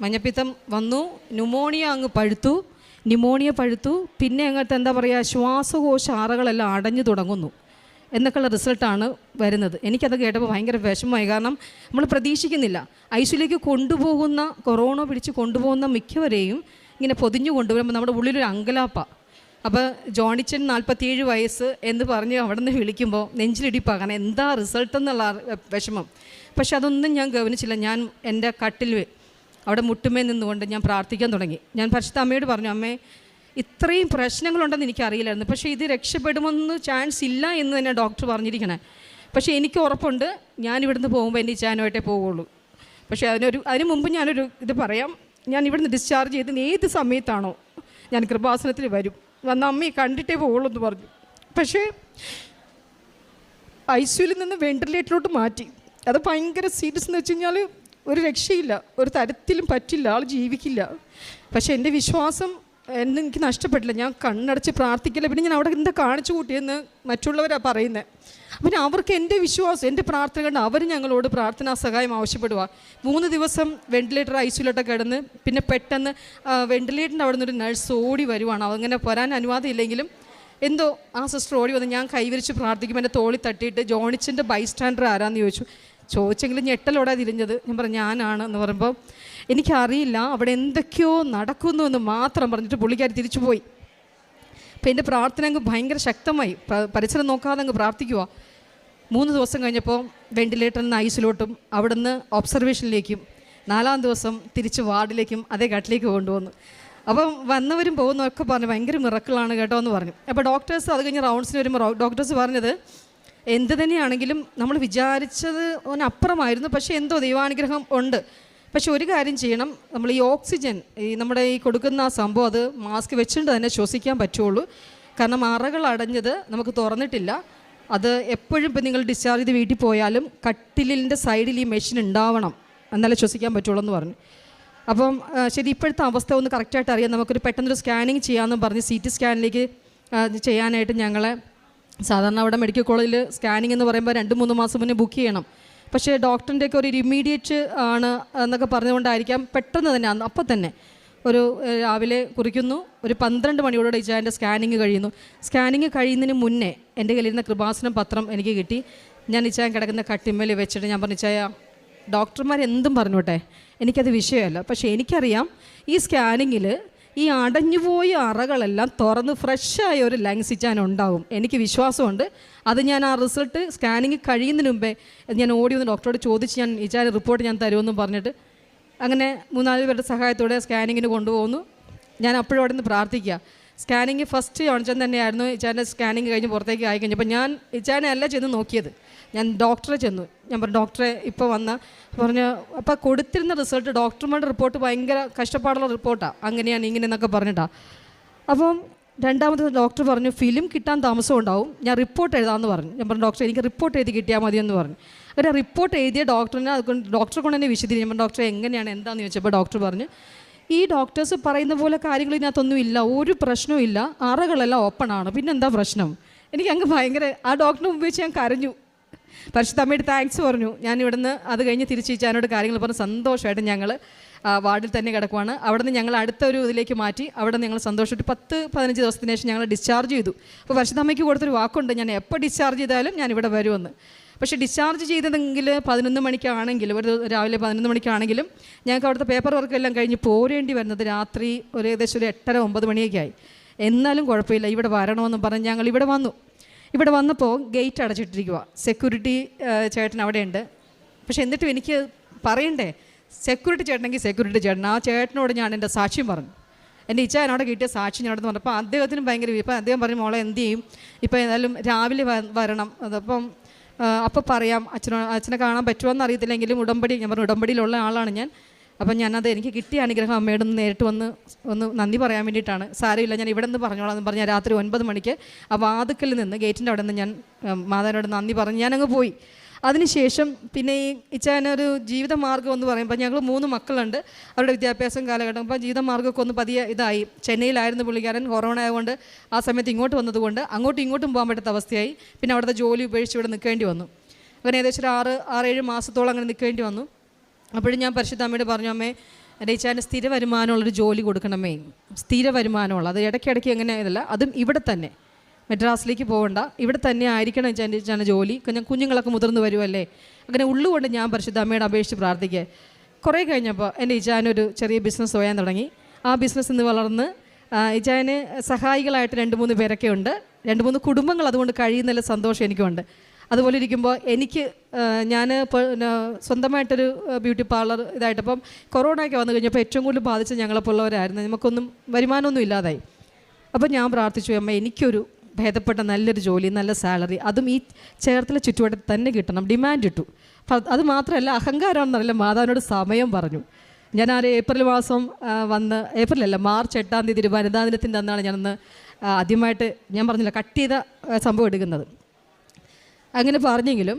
മഞ്ഞപ്പിത്തം വന്നു ന്യൂമോണിയ അങ്ങ് പഴുത്തു ന്യൂമോണിയ പഴുത്തു പിന്നെ അങ്ങനത്തെ എന്താ പറയുക ശ്വാസകോശ ആറകളെല്ലാം അടഞ്ഞു തുടങ്ങുന്നു എന്നൊക്കെയുള്ള റിസൾട്ടാണ് വരുന്നത്. എനിക്കത് കേട്ടപ്പോൾ ഭയങ്കര വിഷമമായി. കാരണം നമ്മൾ പ്രതീക്ഷിക്കുന്നില്ല. ഐസിലേക്ക് കൊണ്ടുപോകുന്ന കൊറോണ പിടിച്ച് കൊണ്ടുപോകുന്ന മിക്കവരെയും ഇങ്ങനെ പൊതിഞ്ഞു കൊണ്ടുവരുമ്പോൾ നമ്മുടെ ഉള്ളിലൊരു അങ്കലാപ്പ. അപ്പോൾ ജോണിച്ചൻ നാൽപ്പത്തിയേഴ് വയസ്സ് എന്ന് പറഞ്ഞ് അവിടെ നിന്ന് വിളിക്കുമ്പോൾ നെഞ്ചിലിടിപ്പാകണം എന്താ റിസൾട്ട് എന്നുള്ള വിഷമം. പക്ഷെ അതൊന്നും ഞാൻ ഗവനിച്ചില്ല ഞാൻ എന്റെ കട്ടിൽ അവിടെ മുട്ടുമേ നിന്നുകൊണ്ട് ഞാൻ പ്രാർത്ഥിക്കാൻ തുടങ്ങി. ഞാൻ പരിശുദ്ധ അമ്മയോട് പറഞ്ഞു അമ്മേ ഇത്രയും പ്രശ്നങ്ങളുണ്ടെന്ന് എനിക്കറിയില്ലായിരുന്നു. പക്ഷേ ഇത് രക്ഷപ്പെടുമെന്ന് ചാൻസ് ഇല്ല എന്ന് തന്നെ ഡോക്ടർ പറഞ്ഞിരിക്കണേ. പക്ഷേ എനിക്ക് ഉറപ്പുണ്ട്. ഞാൻ ഇവിടുന്ന് പോകുമ്പോൾ എന്റെ ചാനുമായിട്ടേ പോവുള്ളൂ. പക്ഷേ അതിനൊരു അതിന് മുമ്പ് ഞാനൊരു ഇത് പറയാം. ഞാൻ ഇവിടുന്ന് ഡിസ്ചാർജ് ചെയ്ത് ഏത് സമയത്താണോ ഞാൻ കൃപാസനത്തിൽ വരും. വന്ന അമ്മയെ കണ്ടിട്ടേ പോകുള്ളൂ എന്ന് പറഞ്ഞു. പക്ഷേ ഐ നിന്ന് വെന്റിലേറ്ററിലോട്ട് മാറ്റി. അത് ഭയങ്കര സീരിയസ് എന്ന് വെച്ച് കഴിഞ്ഞാൽ ഒരു രക്ഷയില്ല. ഒരു തരത്തിലും പറ്റില്ല. ആൾ ജീവിക്കില്ല. പക്ഷേ എന്റെ വിശ്വാസം എന്നെ എനിക്ക് നഷ്ടപ്പെട്ടില്ല. ഞാൻ കണ്ണടച്ച് പ്രാർത്ഥിക്കില്ല. പിന്നെ ഞാൻ അവിടെ എന്താ കാണിച്ചു കൂട്ടിയെന്ന് മറ്റുള്ളവരാണ് പറയുന്നത് പിന്നെ അവർക്ക് എന്റെ വിശ്വാസം എന്റെ പ്രാർത്ഥന കണ്ട് അവർ ഞങ്ങളോട് പ്രാർത്ഥനാ സഹായം ആവശ്യപ്പെടുക. മൂന്ന് ദിവസം വെന്റിലേറ്റർ ഐസിയിലോട്ടൊക്കെ കിടന്ന് പിന്നെ പെട്ടെന്ന് വെന്റിലേറ്ററിന്റെ അവിടെ നിന്നൊരു നഴ്സ് ഓടി വരുവാണ്. അങ്ങനെ വരാൻ അനുവാദം ഇല്ലെങ്കിലും എന്തോ ആ സിസ്റ്റർ ഓടി വന്ന് ഞാൻ കൈവരിച്ച് പ്രാർത്ഥിക്കുമ്പോൾ എന്റെ തോളി തട്ടിയിട്ട് ജോണിച്ചിന്റെ ബൈസ്റ്റാൻഡർ ആരാന്ന് ചോദിച്ചു. ചോദിച്ചെങ്കിലും ഞെട്ടലോടെ തിരിഞ്ഞത്. ഞാൻ പറഞ്ഞു ഞാനാണ് എന്ന് പറയുമ്പോൾ എനിക്കറിയില്ല അവിടെ എന്തൊക്കെയോ നടക്കുന്നു എന്ന് മാത്രം പറഞ്ഞിട്ട് പുള്ളിക്കാരി തിരിച്ചു പോയി. അപ്പം എന്റെ പ്രാർത്ഥന അങ്ങ് ഭയങ്കര ശക്തമായി. പരിസരം നോക്കാതെ അങ്ങ് പ്രാർത്ഥിക്കുക മൂന്ന് ദിവസം കഴിഞ്ഞപ്പോൾ വെന്റിലേറ്ററിൽ നിന്ന് ഐസിലോട്ടും അവിടുന്ന് ഒബ്സർവേഷനിലേക്കും നാലാം ദിവസം തിരിച്ച് വാർഡിലേക്കും അതേ കട്ടിലേക്ക് കൊണ്ടുവന്നു. അപ്പം വന്നവരും പോകുന്നവരൊക്കെ പറഞ്ഞു ഭയങ്കര മിറക്കിളാണ് കേട്ടോ എന്ന് പറഞ്ഞു. അപ്പോൾ ഡോക്ടേഴ്സ് അത് കഴിഞ്ഞ് റൗണ്ട്സിന് വരുമ്പോൾ ഡോക്ടേഴ്സ് പറഞ്ഞത് എന്ത് തന്നെയാണെങ്കിലും നമ്മൾ വിചാരിച്ചത് അതിനപ്പുറമായിരുന്നു പക്ഷേ എന്തോ ദൈവാനുഗ്രഹം ഉണ്ട്. പക്ഷെ ഒരു കാര്യം ചെയ്യണം. നമ്മൾ ഈ ഓക്സിജൻ ഈ നമ്മുടെ ഈ കൊടുക്കുന്ന സംഭവം അത് മാസ്ക് വെച്ചിട്ട് തന്നെ ശ്വസിക്കാൻ പറ്റുള്ളൂ. കാരണം അറകൾ അടഞ്ഞത് നമുക്ക് തുറന്നിട്ടില്ല. അത് എപ്പോഴും ഇപ്പം നിങ്ങൾ ഡിസ്ചാർജ് ചെയ്ത് വീട്ടിൽ പോയാലും കട്ടിലിന്റെ സൈഡിൽ ഈ മെഷീൻ ഉണ്ടാവണം. എന്നാലേ ശ്വസിക്കാൻ പറ്റുള്ളൂ എന്ന് പറഞ്ഞു. അപ്പം ശരി ഇപ്പോഴത്തെ അവസ്ഥ ഒന്ന് കറക്റ്റായിട്ട് അറിയാം. നമുക്കൊരു പെട്ടെന്നൊരു സ്കാനിങ് ചെയ്യാമെന്ന് പറഞ്ഞ് സി ടി സ്കാനിലേക്ക് ചെയ്യാനായിട്ട് ഞങ്ങളെ സാധാരണ അവിടെ മെഡിക്കൽ കോളേജിൽ സ്കാനിങ് എന്ന് പറയുമ്പോൾ രണ്ട് മൂന്ന് മാസം മുന്നേ ബുക്ക് ചെയ്യണം. പക്ഷേ ഡോക്ടറിന്റെയൊക്കെ ഒരു ഇമ്മീഡിയറ്റ് ആണ് എന്നൊക്കെ പറഞ്ഞുകൊണ്ടായിരിക്കാം പെട്ടെന്ന് തന്നെ അപ്പം തന്നെ ഒരു രാവിലെ കുറിക്കുന്നു. ഒരു പന്ത്രണ്ട് മണിയോടെ ഇച്ചാന്റെ സ്കാനിങ് കഴിയുന്നു. സ്കാനിങ് കഴിയുന്നതിന് മുന്നേ എന്റെ കയ്യിലിരുന്ന കൃപാസനം പത്രം എനിക്ക് കിട്ടി. ഞാൻ ഇച്ചാൻ കിടക്കുന്ന കട്ടിമ്മേൽ വെച്ചിട്ട് ഞാൻ പറഞ്ഞു ഇച്ചായ ഡോക്ടർമാർ എന്തും പറഞ്ഞോട്ടെ എനിക്കത് വിഷയമല്ല. പക്ഷേ എനിക്കറിയാം ഈ സ്കാനിങ്ങിൽ ഈ അടഞ്ഞുപോയ അറകളെല്ലാം തുറന്ന് ഫ്രഷായ ഒരു ലങ്സ് ഇച്ചാൻ ഉണ്ടാവും എനിക്ക് വിശ്വാസമുണ്ട്. അത് ഞാൻ ആ റിസൾട്ട് സ്കാനിങ് കഴിയുന്നതിന് മുമ്പേ ഞാൻ ഓടി വന്ന് ഡോക്ടറോട് ചോദിച്ച് ഞാൻ ഇച്ചാൻ റിപ്പോർട്ട് ഞാൻ തരുമെന്നും പറഞ്ഞിട്ട് അങ്ങനെ മൂന്നാൽ പേരുടെ സഹായത്തോടെ സ്കാനിങ്ങിന് കൊണ്ടുപോകുന്നു. ഞാൻ അപ്പോഴും അവിടെ നിന്ന് പ്രാർത്ഥിക്കുക. സ്കാനിങ് ഫസ്റ്റ് ഓൺചൻ തന്നെയായിരുന്നു ഇച്ചാന്റെ സ്കാനിങ് കഴിഞ്ഞ് പുറത്തേക്ക് ആയി കഴിഞ്ഞപ്പോൾ ഞാൻ ഇച്ചാനെ അല്ല ചെന്ന് നോക്കിയത്. ഞാൻ ഡോക്ടറെ ചെന്നു. ഞാൻ പറഞ്ഞു ഡോക്ടറെ ഇപ്പോൾ വന്ന. പറഞ്ഞു അപ്പോൾ കൊടുത്തിരുന്ന റിസൾട്ട് ഡോക്ടർമാരുടെ റിപ്പോർട്ട് ഭയങ്കര കഷ്ടപ്പാടുള്ള റിപ്പോർട്ടാണ് അങ്ങനെയാണ് ഇങ്ങനെ എന്നൊക്കെ പറഞ്ഞിട്ടാണ് അപ്പം രണ്ടാമത്തെ ഡോക്ടർ പറഞ്ഞു ഫിലിം കിട്ടാൻ താമസം ഉണ്ടാവും. ഞാൻ റിപ്പോർട്ട് എഴുതാമെന്ന് പറഞ്ഞു. ഞാൻ പറഞ്ഞു ഡോക്ടർ എനിക്ക് റിപ്പോർട്ട് എഴുതി കിട്ടിയാൽ മതി എന്ന് പറഞ്ഞു. അങ്ങനെ റിപ്പോർട്ട് എഴുതിയ ഡോക്ടറിനെ അതുകൊണ്ട് ഡോക്ടറെ കൊണ്ട് തന്നെ വിശദീകരിച്ചു. ഡോക്ടറെ എങ്ങനെയാണ്? എന്താണെന്ന് ചോദിച്ചപ്പോൾ ഡോക്ടർ പറഞ്ഞു ഈ ഡോക്ടേഴ്സ് പറയുന്ന പോലെ കാര്യങ്ങൾ ഇതിനകത്തൊന്നും ഇല്ല. ഒരു പ്രശ്നവും ഇല്ല. അറകളെല്ലാം ഓപ്പൺ ആണ്. പിന്നെ എന്താ പ്രശ്നം? എനിക്ക് അങ്ങ് ഭയങ്കര ആ ഡോക്ടറിനെ വെച്ച് ഞാൻ കരഞ്ഞു. പരിശുദ്ധമ്മയുടെ താങ്ക്സ് പറഞ്ഞു. ഞാൻ ഇവിടുന്ന് അത് കഴിഞ്ഞ് തിരിച്ച് ചാനോട് കാര്യങ്ങൾ പറഞ്ഞ്. സന്തോഷമായിട്ട് ഞങ്ങൾ വാർഡിൽ തന്നെ കിടക്കുവാണ്. അവിടെ നിന്ന് ഞങ്ങൾ അടുത്ത ഒരു ഇതിലേക്ക് മാറ്റി. അവിടെ ഞങ്ങൾ സന്തോഷമായിട്ട് പത്ത് പതിനഞ്ച് ദിവസത്തിന് ശേഷം ഞങ്ങൾ ഡിസ്ചാർജ് ചെയ്തു. അപ്പോൾ പരിശുദ്ധമ്മയ്ക്ക് കൊടുത്തൊരു വാക്കുണ്ട്. ഞാൻ എപ്പോൾ ഡിസ്ചാർജ് ചെയ്താലും ഞാൻ ഇവിടെ വരുമെന്ന്. പക്ഷേ ഡിസ്ചാർജ് ചെയ്തതെങ്കിൽ പതിനൊന്ന് മണിക്കാണെങ്കിലും ഒരു രാവിലെ പതിനൊന്ന് മണിക്കാണെങ്കിലും ഞങ്ങൾക്ക് അവിടുത്തെ പേപ്പർ വർക്ക് എല്ലാം കഴിഞ്ഞ് പോരേണ്ടി വരുന്നത് രാത്രി ഒരു ഏകദേശം ഒരു എട്ടര ഒമ്പത് മണിയൊക്കെ ആയി. എന്നാലും കുഴപ്പമില്ല ഇവിടെ വരണമെന്ന് പറഞ്ഞ് ഞങ്ങൾ ഇവിടെ വന്നു. ഇവിടെ വന്നപ്പോൾ ഗേറ്റ് അടച്ചിട്ടിരിക്കുക സെക്യൂരിറ്റി ചേട്ടൻ അവിടെയുണ്ട്. പക്ഷെ എന്നിട്ടും എനിക്ക് പറയണ്ടേ സെക്യൂരിറ്റി ചേട്ടനെങ്കിൽ സെക്യൂരിറ്റി ചേട്ടൻ. ആ ചേട്ടനോട് ഞാൻ എന്റെ സാക്ഷ്യം പറഞ്ഞു. എന്റെ ഇച്ചാനോടെ കിട്ടിയ സാക്ഷി ഞാനോട് പറഞ്ഞപ്പോൾ അദ്ദേഹത്തിന് ഭയങ്കര ഇപ്പം അദ്ദേഹം പറഞ്ഞു മോളെ എന്ത് ചെയ്യും? ഇപ്പം ഏതായാലും രാവിലെ വരണം. അതപ്പം അപ്പോൾ പറയാം അച്ഛനോ അച്ഛനെ കാണാൻ പറ്റുമോ എന്ന് അറിയത്തില്ലെങ്കിലും ഉടമ്പടി ഞാൻ പറഞ്ഞു ഉടമ്പടിയിലുള്ള ആളാണ് ഞാൻ. അപ്പം ഞാനത് എനിക്ക് കിട്ടിയ അനുഗ്രഹം അമ്മയോട് ഒന്ന് നേരിട്ട് വന്ന് ഒന്ന് നന്ദി പറയാൻ വേണ്ടിയിട്ടാണ്. സാരമില്ല ഞാൻ ഇവിടെ നിന്ന് പറഞ്ഞോളാം എന്ന് പറഞ്ഞാൽ രാത്രി ഒൻപത് മണിക്ക് ആ വാതുക്കൽ നിന്ന് ഗേറ്റിന്റെ അവിടെ നിന്ന് ഞാൻ മാതാവിനോട് നന്ദി പറഞ്ഞ് ഞാനങ്ങ് പോയി. അതിനുശേഷം പിന്നെ ഈ ഇച്ചാനൊരു ജീവിതമാർഗം എന്ന് പറയുമ്പോൾ ഞങ്ങൾ മൂന്ന് മക്കളുണ്ട്. അവരുടെ വിദ്യാഭ്യാസം കാലഘട്ടം. അപ്പോൾ ജീവിതമാർഗമൊക്കെ ഒന്ന് പതിയെ ഇതായി. ചെന്നൈയിലായിരുന്നു പുള്ളിക്കാരൻ. കൊറോണ ആയതുകൊണ്ട് ആ സമയത്ത് ഇങ്ങോട്ട് വന്നതുകൊണ്ട് അങ്ങോട്ടും ഇങ്ങോട്ടും പോകാൻ പറ്റാത്ത അവസ്ഥയായി. പിന്നെ അവിടുത്തെ ജോലി ഉപേക്ഷിച്ച് ഇവിടെ നിൽക്കേണ്ടി വന്നു. അങ്ങനെ ഏകദേശം ഒരു ആറ് ആറേഴ് മാസത്തോളം അങ്ങനെ നിൽക്കേണ്ടി വന്നു. അപ്പോഴും ഞാൻ പരിശുദ്ധ അമ്മയോട് പറഞ്ഞു അമ്മേ രയിച്ചാന് സ്ഥിര വരുമാനമുള്ളൊരു ജോലി കൊടുക്കണമേ. സ്ഥിര വരുമാനമുള്ള അത് ഇടയ്ക്കിടയ്ക്ക് എങ്ങനെ അതും ഇവിടെ തന്നെ. മദ്രാസിലേക്ക് പോകണ്ട ഇവിടെ തന്നെ ആയിരിക്കണം എന്റെ ജോലി. ഞാൻ കുഞ്ഞുങ്ങളൊക്കെ മുതിർന്ന് വരുമല്ലേ അങ്ങനെ ഉള്ളുകൊണ്ട് ഞാൻ പരിശുദ്ധ അമ്മയുടെ അപേക്ഷിച്ച് പ്രാർത്ഥിക്കുക. കുറേ കഴിഞ്ഞപ്പോൾ എന്റെ ഇജാനൊരു ചെറിയ ബിസിനസ് പോയാൻ തുടങ്ങി. ആ ബിസിനസ് ഇന്ന് വളർന്ന് ഇജാന് സഹായികളായിട്ട് രണ്ട് മൂന്ന് പേരൊക്കെ ഉണ്ട്. രണ്ട് മൂന്ന് കുടുംബങ്ങൾ അതുകൊണ്ട് കഴിയുന്നതിൽ സന്തോഷം എനിക്കുണ്ട്. അതുപോലെ ഇരിക്കുമ്പോൾ എനിക്ക് ഞാൻ സ്വന്തമായിട്ടൊരു ബ്യൂട്ടി പാർലർ ഇതായിട്ടപ്പം കൊറോണയൊക്കെ വന്നു കഴിഞ്ഞപ്പോൾ ഏറ്റവും കൂടുതൽ ബാധിച്ച ഞങ്ങളെപ്പോലുള്ളവരായിരുന്നു നമുക്കൊന്നും വരുമാനമൊന്നും ഇല്ലാതായി. അപ്പോൾ ഞാൻ പ്രാർത്ഥിച്ചു അമ്മ എനിക്കൊരു ഭേദപ്പെട്ട നല്ലൊരു ജോലി നല്ല സാലറി അതും ഈ ചേർത്തല ചുറ്റുവട്ടത്ത് തന്നെ കിട്ടണം ഡിമാൻഡ് ഇട്ടു. അത് മാത്രമല്ല അഹങ്കാരമാണെന്നറിയില്ല മാതാവിനോട് സമയം പറഞ്ഞു. ഞാൻ ആ ഏപ്രിൽ മാസം വന്ന് ഏപ്രിലല്ല മാർച്ച് എട്ടാം തീയതി ഒരു വനിതാ ദിനത്തിന്റെ അന്നാണ് ഞാനന്ന് ആദ്യമായിട്ട് ഞാൻ പറഞ്ഞില്ല കട്ട് ചെയ്ത സംഭവം എടുക്കുന്നത്. അങ്ങനെ പറഞ്ഞെങ്കിലും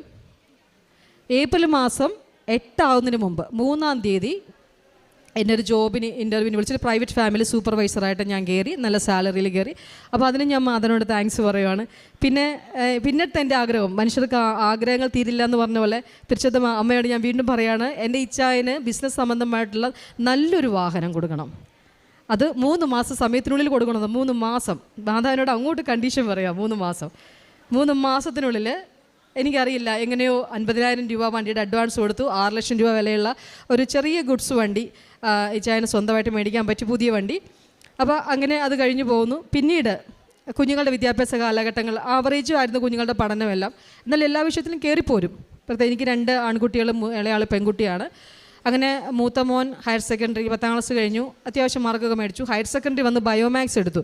ഏപ്രിൽ മാസം എട്ടാവുന്നതിന് മുമ്പ് മൂന്നാം തീയതി എന്റെ ഒരു ജോബിന് ഇന്റർവ്യൂവിന് വിളിച്ചിട്ട് പ്രൈവറ്റ് ഫാമിലി സൂപ്പർവൈസറായിട്ട് ഞാൻ കയറി നല്ല സാലറിയിൽ കയറി അപ്പോൾ അതിന് ഞാൻ മാതനോട് താങ്ക്സ് പറയുവാണ്. പിന്നെ പിന്നെ പിന്നത്തെ എന്റെ ആഗ്രഹം മനുഷ്യർക്ക് ആഗ്രഹങ്ങൾ തീരില്ല എന്ന് പറഞ്ഞ പോലെ തിരിച്ചത് അമ്മയോട് ഞാൻ വീണ്ടും പറയാണ് എന്റെ ഇച്ഛായന് ബിസിനസ് സംബന്ധമായിട്ടുള്ള നല്ലൊരു വാഹനം കൊടുക്കണം. അത് മൂന്ന് മാസം സമയത്തിനുള്ളിൽ കൊടുക്കണം. മൂന്ന് മാസം. മാതാവിനോട് അങ്ങോട്ട് കണ്ടീഷൻ പറയാം മൂന്ന് മാസം. മൂന്ന് മാസത്തിനുള്ളിൽ എനിക്കറിയില്ല എങ്ങനെയോ അൻപതിനായിരം രൂപ വണ്ടിയുടെ അഡ്വാൻസ് കൊടുത്തു. ആറ് ലക്ഷം രൂപ വിലയുള്ള ഒരു ചെറിയ ഗുഡ്സ് വണ്ടി ഇച്ചായന് സ്വന്തമായിട്ട് മേടിക്കാൻ പറ്റി പുതിയ വണ്ടി. അപ്പോൾ അങ്ങനെ അത് കഴിഞ്ഞു പോകുന്നു. പിന്നീട് കുഞ്ഞുങ്ങളുടെ വിദ്യാഭ്യാസ കാലഘട്ടങ്ങൾ ആവറേജും ആയിരുന്നു കുഞ്ഞുങ്ങളുടെ പഠനമെല്ലാം. എന്നാൽ എല്ലാ വിഷയത്തിലും കയറിപ്പോരും പ്രത്യേകിച്ച് എനിക്ക് രണ്ട് ആൺകുട്ടികളും ഇളയാൾ പെൺകുട്ടിയാണ്. അങ്ങനെ മൂത്ത മോൻ ഹയർ സെക്കൻഡറി പത്താം ക്ലാസ് കഴിഞ്ഞു. അത്യാവശ്യം മാർക്കൊക്കെ മേടിച്ചു. ഹയർ സെക്കൻഡറി വന്ന് ബയോമാക്സ് എടുത്തു.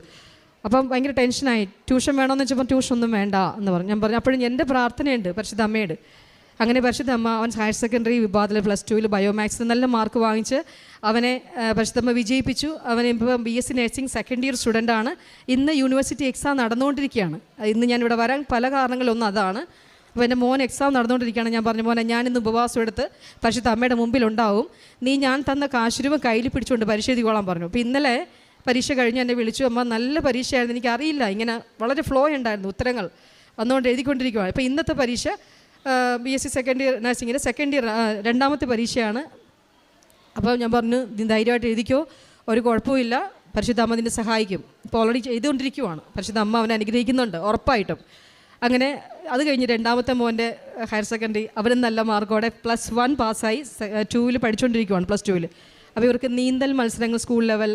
അപ്പം ഭയങ്കര ടെൻഷനായി. ട്യൂഷൻ വേണമെന്ന് വെച്ചപ്പോൾ ട്യൂഷൻ ഒന്നും വേണ്ട എന്ന് പറഞ്ഞു. ഞാൻ പറഞ്ഞു അപ്പോഴും എന്റെ പ്രാർത്ഥനയുണ്ട് പരിശുദ്ധ അമ്മയുടെ. അങ്ങനെ പരിശുദ്ധ അമ്മ അവൻ ഹയർ സെക്കൻഡറി വിഭാഗത്തിൽ പ്ലസ് ടുവിൽ ബയോമാക്സിൽ നല്ല മാർക്ക് വാങ്ങിച്ച് അവനെ പരിശുദ്ധമ്മ വിജയിപ്പിച്ചു. അവൻ ഇപ്പം B S C nursing second year student ആണ്. ഇന്ന് യൂണിവേഴ്സിറ്റി എക്സാം നടന്നുകൊണ്ടിരിക്കുകയാണ്. ഇന്ന് ഞാൻ ഇവിടെ വരാൻ പല കാരണങ്ങളൊന്നും അതാണ്. അപ്പോൾ എന്റെ മോൻ എക്സാം നടന്നുകൊണ്ടിരിക്കുകയാണ്. ഞാൻ പറഞ്ഞു മോനെ ഞാൻ ഉപവാസം എടുത്ത് പരിശുദ്ധ അമ്മയുടെ മുമ്പിൽ ഉണ്ടാവും. നീ ഞാൻ തന്ന കാശുരുവ കയ്യിൽ പിടിച്ചുകൊണ്ട് പരിശോധിക്കോളാൻ പറഞ്ഞു. അപ്പോൾ ഇന്നലെ പരീക്ഷ കഴിഞ്ഞ് എന്നെ വിളിച്ചു അമ്മ നല്ല പരീക്ഷയായിരുന്നു. എനിക്കറിയില്ല ഇങ്ങനെ വളരെ ഫ്ലോ ഉണ്ടായിരുന്നു ഉത്തരങ്ങൾ വന്നുകൊണ്ട് എഴുതിക്കൊണ്ടിരിക്കുകയാണ് ഇപ്പോൾ ഇന്നത്തെ പരീക്ഷ B S C second year നഴ്സിങ്ങിന്റെ second year രണ്ടാമത്തെ പരീക്ഷയാണ്. അപ്പോൾ ഞാൻ പറഞ്ഞു ധൈര്യമായിട്ട് എഴുതിക്കോ. ഒരു കുഴപ്പമില്ല പരിശുദ്ധ അമ്മ അതിനെ സഹായിക്കും. ഇപ്പോൾ ഓൾറെഡി ചെയ്തുകൊണ്ടിരിക്കുവാണ്. പരിശുദ്ധ അമ്മ അവനെ അനുഗ്രഹിക്കുന്നുണ്ട് ഉറപ്പായിട്ടും. അങ്ങനെ അത് കഴിഞ്ഞ് രണ്ടാമത്തെ മോന്റെ ഹയർ സെക്കൻഡറി അവനും നല്ല മാർക്കോടെ പ്ലസ് വൺ പാസ്സായി ടൂവിൽ പഠിച്ചുകൊണ്ടിരിക്കുവാണ് പ്ലസ് ടൂവിൽ അപ്പോൾ ഇവർക്ക് നീന്തൽ മത്സരങ്ങൾ സ്കൂൾ ലെവൽ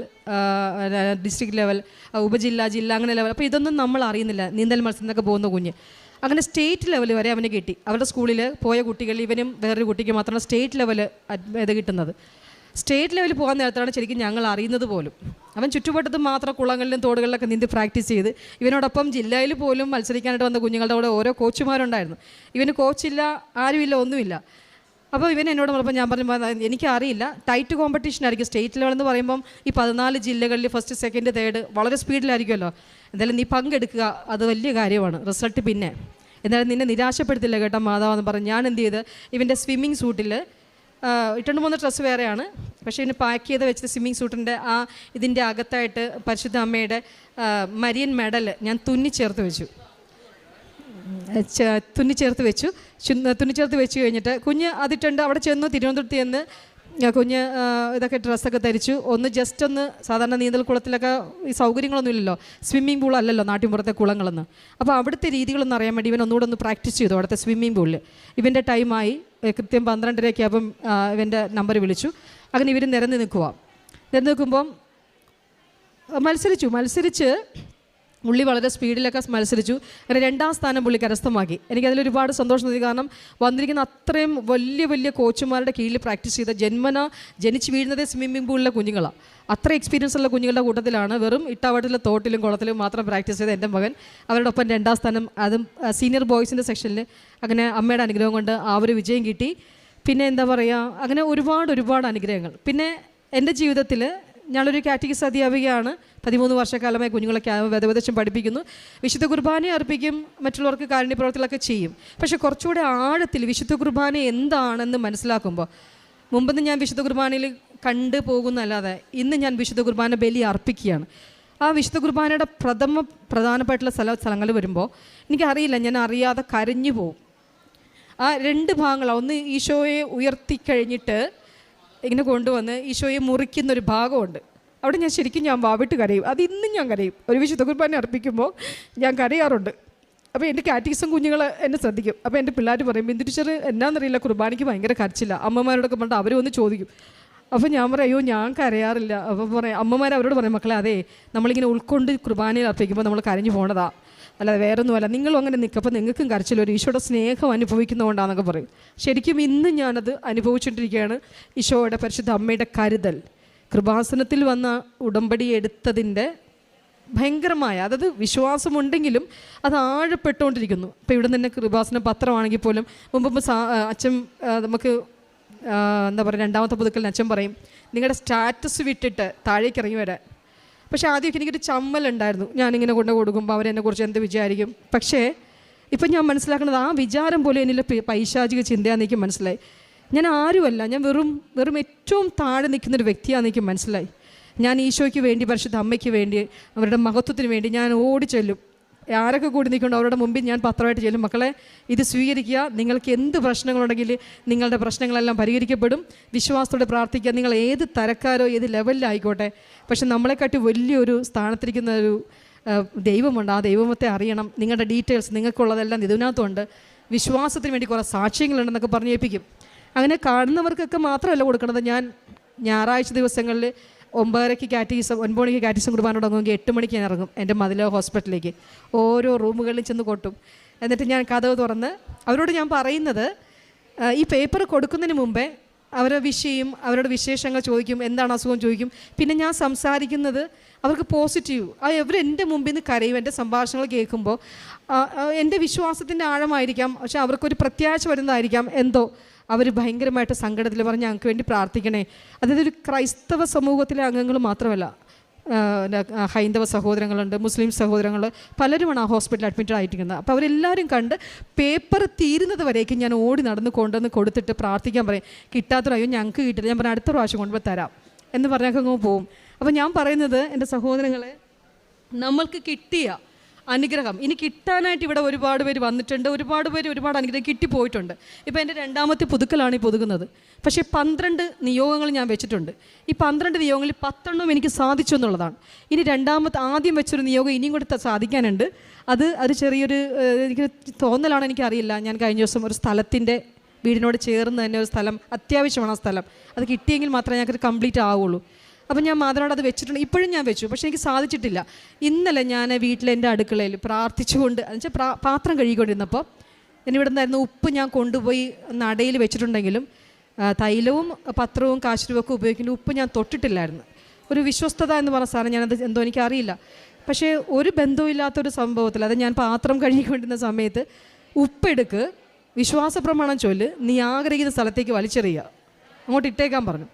ഡിസ്ട്രിക്ട് ലെവൽ ഉപജില്ല ജില്ല അങ്ങനെ ലെവൽ അപ്പോൾ ഇതൊന്നും നമ്മൾ അറിയുന്നില്ല. നീന്തൽ മത്സരത്തിനൊക്കെ പോകുന്ന കുഞ്ഞ്. അങ്ങനെ സ്റ്റേറ്റ് ലെവൽ വരെ അവന് കിട്ടി. അവരുടെ സ്കൂളിൽ പോയ കുട്ടികൾ ഇവനും വേറൊരു കുട്ടിക്ക് മാത്രമാണ് സ്റ്റേറ്റ് ലെവൽ ഇത് കിട്ടുന്നത്. സ്റ്റേറ്റ് ലെവലിൽ പോകാൻ നേരത്താണ് ശരിക്കും ഞങ്ങൾ അറിയുന്നത് പോലും. അവൻ ചുറ്റുവട്ടത്ത് മാത്രം കുളങ്ങളിലും തോടുകളിലൊക്കെ നീന്തി പ്രാക്ടീസ് ചെയ്ത് ഇവനോടൊപ്പം ജില്ലയിൽ പോലും മത്സരിക്കാനായിട്ട് വന്ന കുഞ്ഞുങ്ങളുടെ കൂടെ ഓരോ കോച്ചുമാരുണ്ടായിരുന്നു ഇവന് കോച്ചില്ല ആരുമില്ല ഒന്നുമില്ല. അപ്പോൾ ഇവൻ എന്നോട് പറഞ്ഞപ്പോൾ ഞാൻ പറഞ്ഞു "മാ, എനിക്കറിയില്ല. ടൈറ്റ് കോമ്പറ്റീഷൻ ആയിരിക്കും. സ്റ്റേറ്റ് ലെവൽ എന്ന് പറയുമ്പം ഈ പതിനാല് ജില്ലകളിൽ ഫസ്റ്റ് സെക്കൻഡ് തേർഡ് വളരെ സ്പീഡിലായിരിക്കുമല്ലോ. എന്തായാലും നീ പങ്കെടുക്കുക. അത് വലിയ കാര്യമാണ്. റിസൾട്ട് പിന്നെ. എന്തായാലും നിന്നെ നിരാശപ്പെടുത്തില്ല കേട്ടോ മാതാവെന്ന് പറഞ്ഞു. ഞാൻ എന്ത് ചെയ്ത് ഇവന്റെ സ്വിമ്മിങ് സൂട്ടിൽ ഇട്ടുണ്ട് മൂന്ന് ഡ്രസ്സ് വേറെയാണ്. പക്ഷേ ഇതിന് പാക്ക് ചെയ്ത് വെച്ച സ്വിമ്മിങ് സൂട്ടിന്റെ ആ ഇതിന്റെ അകത്തായിട്ട് പരിശുദ്ധ അമ്മയുടെ മരിയൻ മെഡൽ ഞാൻ തുന്നി ചേർത്ത് വെച്ചു. ചെ- തുന്നി ചേർത്ത് വെച്ചു. ചു- തുന്നി ചേർത്ത് വെച്ച് കഴിഞ്ഞിട്ട് കുഞ്ഞ് അതിട്ടുണ്ട് അവിടെ ചെന്നു തിരുവനന്തപുരത്ത് ചെന്ന് കുഞ്ഞ് ഇതൊക്കെ ഡ്രസ്സൊക്കെ ധരിച്ചു. ഒന്ന് ജസ്റ്റ് ഒന്ന് സാധാരണ നീന്തൽ കുളത്തിലൊക്കെ ഈ സൗകര്യങ്ങളൊന്നും ഇല്ലല്ലോ. സ്വിമ്മിംഗ് പൂൾ അല്ലല്ലോ നാട്ടിൻപുറത്തെ കുളങ്ങളെന്ന്. അപ്പോൾ അവിടുത്തെ രീതികളൊന്നും അറിയാൻ വേണ്ടി ഇവൻ ഒന്നുകൂടെ ഒന്ന് പ്രാക്ടീസ് ചെയ്തു അവിടുത്തെ സ്വിമ്മിംഗ് പൂളിൽ ഇവന്റെ ടൈമായി കൃത്യം പന്ത്രണ്ടരയ്ക്ക് അപ്പം ഇവന്റെ നമ്പർ വിളിച്ചു. അങ്ങനെ ഇവർ നിരന്ന് നിൽക്കുക നിരന്ന് നിൽക്കുമ്പം മത്സരിച്ചു. മത്സരിച്ച് പുള്ളി വളരെ സ്പീഡിലൊക്കെ മത്സരിച്ചു. അങ്ങനെ രണ്ടാം സ്ഥാനം പുള്ളി കരസ്ഥമാക്കി. എനിക്കതിൽ ഒരുപാട് സന്തോഷം തോന്നി. കാരണം വന്നിരിക്കുന്ന അത്രയും വലിയ വലിയ കോച്ചുമാരുടെ കീഴിൽ പ്രാക്ടീസ് ചെയ്ത ജന്മന ജനിച്ച് വീഴുന്നതേ സ്വിമ്മിംഗ് പൂളിലെ കുഞ്ഞുങ്ങളാണ് അത്ര എക്സ്പീരിയൻസ് ഉള്ള കുഞ്ഞുങ്ങളുടെ കൂട്ടത്തിലാണ്. വെറും ഇട്ടാവട്ടിലെ തോട്ടിലും കുളത്തിലും മാത്രം പ്രാക്ടീസ് ചെയ്ത എന്റെ മകൻ. അവരോടൊപ്പം രണ്ടാം സ്ഥാനം അതും സീനിയർ ബോയ്സിന്റെ സെക്ഷനിൽ അങ്ങനെ അമ്മയുടെ അനുഗ്രഹം കൊണ്ട് ആ ഒരു വിജയം കിട്ടി. പിന്നെ എന്താ പറയുക അങ്ങനെ ഒരുപാട് ഒരുപാട് അനുഗ്രഹങ്ങൾ. പിന്നെ എന്റെ ജീവിതത്തിൽ ഞാനൊരു കാറ്റഗറി അധ്യാപികയാണ് പതിമൂന്ന് വർഷക്കാലമായി കുഞ്ഞുങ്ങളെ വേദവദേശം പഠിപ്പിക്കുന്നു. വിശുദ്ധ കുർബാന അർപ്പിക്കും മറ്റുള്ളവർക്ക് കാരുണ്യ പ്രവർത്തികളൊക്കെ ചെയ്യും. പക്ഷേ കുറച്ചുകൂടെ ആഴത്തിൽ വിശുദ്ധ കുർബാന എന്താണെന്ന് മനസ്സിലാക്കുമ്പോൾ മുമ്പെന്ന് ഞാൻ വിശുദ്ധ കുർബാനയിൽ കണ്ടു പോകുന്നല്ലാതെ ഇന്ന് ഞാൻ വിശുദ്ധ കുർബാന ബലി അർപ്പിക്കുകയാണ്. ആ വിശുദ്ധ കുർബാനയുടെ പ്രഥമ പ്രധാനപ്പെട്ടുള്ള സ്ഥല സ്ഥലങ്ങൾ വരുമ്പോൾ എനിക്കറിയില്ല ഞാൻ അറിയാതെ കരഞ്ഞു പോകും. ആ രണ്ട് ഭാഗങ്ങളാണ് ഒന്ന് ഈശോയെ ഉയർത്തിക്കഴിഞ്ഞിട്ട് ഇങ്ങനെ കൊണ്ടുവന്ന് ഈശോയെ മുറിക്കുന്നൊരു ഭാഗമുണ്ട്. അവിടെ ഞാൻ ശരിക്കും ഞാൻ വാവിട്ട് കരയും. അത് ഇന്നും ഞാൻ കരയും. ഒരു വിശുദ്ധ കുർബാന അർപ്പിക്കുമ്പോൾ ഞാൻ കരയാറുണ്ട്. അപ്പോൾ എന്റെ കാറ്റീസം കുഞ്ഞുങ്ങൾ എന്നെ ശ്രദ്ധിക്കും. അപ്പോൾ എന്റെ പിള്ളേർ പറയും ബിന്ദുരിച്ചർ എന്നാന്നറിയില്ല കുർബാനയ്ക്ക് ഭയങ്കര കരച്ചില്ല. അമ്മമാരോടൊക്കെ പറഞ്ഞിട്ട് അവരും ഒന്ന് ചോദിക്കും. അപ്പോൾ ഞാൻ പറയും അയ്യോ ഞാൻ കരയാറില്ല. അപ്പോൾ പറയാം അമ്മമാർ അവരോട് പറയും മക്കളെ അതെ നമ്മളിങ്ങനെ ഉൾക്കൊണ്ട് കുർബാനയിൽ അർപ്പിക്കുമ്പോൾ നമ്മൾ കരഞ്ഞു പോണതാ. അല്ലാതെ വേറെ ഒന്നുമല്ല നിങ്ങളും അങ്ങനെ നിൽക്കപ്പോൾ നിങ്ങൾക്കും കരച്ചില്ല. ഒരു ഈശോയുടെ സ്നേഹം അനുഭവിക്കുന്നതുകൊണ്ടാണെന്നൊക്കെ പറയും. ശരിക്കും ഇന്ന് ഞാനത് അനുഭവിച്ചുകൊണ്ടിരിക്കുകയാണ് ഈശോയുടെ പരിശുദ്ധ അമ്മയുടെ കരുതൽ. കൃപാസനത്തിൽ വന്ന ഉടമ്പടി എടുത്തതിന്റെ ഭയങ്കരമായ അതായത് വിശ്വാസമുണ്ടെങ്കിലും അത് ആഴപ്പെട്ടുകൊണ്ടിരിക്കുന്നു. ഇപ്പോൾ ഇവിടെ തന്നെ കൃപാസന പത്രമാണെങ്കിൽ പോലും മുമ്പ് അച്ഛൻ നമുക്ക് എന്താ പറയുക രണ്ടാമത്തെ പുതുക്കലിന് അച്ഛൻ പറയും നിങ്ങളുടെ സ്റ്റാറ്റസ് വിട്ടിട്ട് താഴേക്ക് ഇറങ്ങി വരാൻ. പക്ഷേ ആദ്യമൊക്കെ എനിക്കൊരു ചമ്മലുണ്ടായിരുന്നു ഞാനിങ്ങനെ കൊണ്ട് കൊടുക്കുമ്പോൾ അവരെന്നെ കുറിച്ച് എന്ത് വിചാരിക്കും. പക്ഷേ ഇപ്പം ഞാൻ മനസ്സിലാക്കുന്നത് ആ വിചാരം പോലും എന്നിലെ പൈശാചിക ചിന്തയാണെന്ന് എനിക്ക് മനസ്സിലായി. ഞാൻ ആരുമല്ല ഞാൻ വെറും വെറും ഏറ്റവും താഴെ നിൽക്കുന്നൊരു വ്യക്തിയാണെന്ന് എനിക്ക് മനസ്സിലായി. ഞാൻ ഈശോയ്ക്ക് വേണ്ടി പരിശുദ്ധ അമ്മയ്ക്ക് വേണ്ടി അവരുടെ മഹത്വത്തിന് വേണ്ടി ഞാൻ ഓടി ചെല്ലും. ആരൊക്കെ കൂടി നിൽക്കുന്നുണ്ടോ അവരുടെ മുമ്പിൽ ഞാൻ പത്രമായിട്ട് ചെല്ലും. മക്കളെ ഇത് സ്വീകരിക്കുക. നിങ്ങൾക്ക് എന്ത് പ്രശ്നങ്ങളുണ്ടെങ്കിൽ നിങ്ങളുടെ പ്രശ്നങ്ങളെല്ലാം പരിഹരിക്കപ്പെടും. വിശ്വാസത്തോടെ പ്രാർത്ഥിക്കുക. നിങ്ങൾ ഏത് തരക്കാരോ ഏത് ലെവലിലായിക്കോട്ടെ. പക്ഷെ നമ്മളെക്കാട്ടി വലിയൊരു സ്ഥാനത്തിരിക്കുന്ന ഒരു ദൈവമുണ്ട്. ആ ദൈവത്തെ അറിയണം. നിങ്ങളുടെ ഡീറ്റെയിൽസ് നിങ്ങൾക്കുള്ളതെല്ലാം ഇതിനകത്തുണ്ട്. വിശ്വാസത്തിന് വേണ്ടി കുറേ സാക്ഷ്യങ്ങളുണ്ടെന്നൊക്കെ പറഞ്ഞേൽപ്പിക്കും അങ്ങനെ കാണുന്നവർക്കൊക്കെ മാത്രമല്ല കൊടുക്കുന്നത് ഞാൻ ഞായറാഴ്ച ദിവസങ്ങളിൽ ഒമ്പതരയ്ക്ക് കാറ്റീസം ഒൻപത് മണിക്ക് കാറ്റീസം കുർബാന തുടങ്ങുമെങ്കിൽ എട്ട് മണിക്ക് ഞാൻ ഇറങ്ങും എന്റെ മതിലോ ഹോസ്പിറ്റലിലേക്ക്. ഓരോ റൂമുകളിൽ ചെന്ന് കൊട്ടും. എന്നിട്ട് ഞാൻ കഥവ് തുറന്ന് അവരോട് ഞാൻ പറയുന്നത് ഈ പേപ്പർ കൊടുക്കുന്നതിന് മുമ്പേ അവരെ വിഷ് ചെയ്യും അവരുടെ വിശേഷങ്ങൾ ചോദിക്കും എന്താണ് അസുഖം ചോദിക്കും. പിന്നെ ഞാൻ സംസാരിക്കുന്നത് അവർക്ക് പോസിറ്റീവ് ആ അവർ എന്റെ മുമ്പിൽ നിന്ന് കരയും എന്റെ സംഭാഷണങ്ങൾ കേൾക്കുമ്പോൾ എന്റെ വിശ്വാസത്തിന്റെ ആഴമായിരിക്കാം പക്ഷെ അവർക്കൊരു പ്രത്യാശ വരുന്നതായിരിക്കാം എന്തോ. അവർ ഭയങ്കരമായിട്ട് സങ്കടത്തിൽ പറഞ്ഞ് ഞങ്ങൾക്ക് വേണ്ടി പ്രാർത്ഥിക്കണേ. അതായത് ഒരു ക്രൈസ്തവ സമൂഹത്തിലെ അംഗങ്ങൾ മാത്രമല്ല ഹൈന്ദവ സഹോദരങ്ങളുണ്ട് മുസ്ലിം സഹോദരങ്ങൾ പലരുമാണ് ആ ഹോസ്പിറ്റലിൽ അഡ്മിറ്റഡ് ആയിട്ടിരിക്കുന്നത്. അപ്പോൾ അവരെല്ലാവരും കണ്ട് പേപ്പർ തീരുന്നത് വരേക്കും ഞാൻ ഓടി നടന്ന് കൊണ്ടുവന്ന് കൊടുത്തിട്ട് പ്രാർത്ഥിക്കാൻ പറയും. കിട്ടാത്തൊരയ്യോ ഞങ്ങൾക്ക് കിട്ടില്ല. ഞാൻ പറഞ്ഞാൽ അടുത്ത പ്രാവശ്യം കൊണ്ടുപോയി തരാം എന്ന് പറഞ്ഞാൽ അങ്ങ് പോവും. അപ്പോൾ ഞാൻ പറയുന്നത് എന്റെ സഹോദരങ്ങളെ നമ്മൾക്ക് കിട്ടിയ അനുഗ്രഹം. ഇനി കിട്ടാനായിട്ട് ഇവിടെ ഒരുപാട് പേര് വന്നിട്ടുണ്ട്. ഒരുപാട് പേര് ഒരുപാട് അനുഗ്രഹം കിട്ടിപ്പോയിട്ടുണ്ട്. ഇപ്പോൾ എന്റെ രണ്ടാമത്തെ പുതുക്കലാണ് ഈ പുതുക്കുന്നത്. പക്ഷേ പന്ത്രണ്ട് നിയോഗങ്ങൾ ഞാൻ വെച്ചിട്ടുണ്ട്. ഈ പന്ത്രണ്ട് നിയോഗങ്ങളിൽ പത്തെണ്ണം എനിക്ക് സാധിച്ചു എന്നുള്ളതാണ്. ഇനി രണ്ടാമത്തെ ആദ്യം വെച്ചൊരു നിയോഗം ഇനിയും കൂടി സാധിക്കാനുണ്ട്. അത് അത് ചെറിയൊരു എനിക്ക് തോന്നലാണ് എനിക്കറിയില്ല. ഞാൻ കഴിഞ്ഞ ദിവസം ഒരു സ്ഥലത്തിന്റെ വീടിനോട് ചേർന്ന് തന്നെ ഒരു സ്ഥലം അത്യാവശ്യമാണ് ആ സ്ഥലം. അത് കിട്ടിയെങ്കിൽ മാത്രമേ ഞങ്ങൾക്ക് കംപ്ലീറ്റ് ആവുള്ളൂ. അപ്പം ഞാൻ മാതാവിനോട് അത് വെച്ചിട്ടുണ്ട്. ഇപ്പോഴും ഞാൻ വെച്ചു. പക്ഷേ എനിക്ക് സാധിച്ചിട്ടില്ല. ഇന്നലെ ഞാൻ വീട്ടിലെ എന്റെ അടുക്കളയിൽ പ്രാർത്ഥിച്ചുകൊണ്ട് എന്നുവെച്ചാൽ പ്രാ പാത്രം കഴുകിക്കൊണ്ടിരുന്നപ്പോൾ എന്നിവിടെ നിന്നായിരുന്നു ഉപ്പ് ഞാൻ കൊണ്ടുപോയി നടയിൽ വെച്ചിട്ടുണ്ടെങ്കിലും തൈലവും പത്രവും കാശുരവും ഒക്കെ ഉപയോഗിക്കുന്ന ഉപ്പ് ഞാൻ തൊട്ടിട്ടില്ലായിരുന്നു. ഒരു വിശ്വസ്തത എന്ന് പറഞ്ഞ സാധനം ഞാനത് എന്തോ എനിക്കറിയില്ല. പക്ഷേ ഒരു ബന്ധമില്ലാത്തൊരു സംഭവത്തിൽ അത് ഞാൻ പാത്രം കഴുകിക്കൊണ്ടിരുന്ന സമയത്ത് ഉപ്പെടുക്ക് വിശ്വാസ പ്രമാണം ചൊല്ല് നീ ആഗ്രഹിക്കുന്ന സ്ഥലത്തേക്ക് വലിച്ചെറിയുക. അങ്ങോട്ട് ഇട്ടേക്കാൻ പറഞ്ഞു.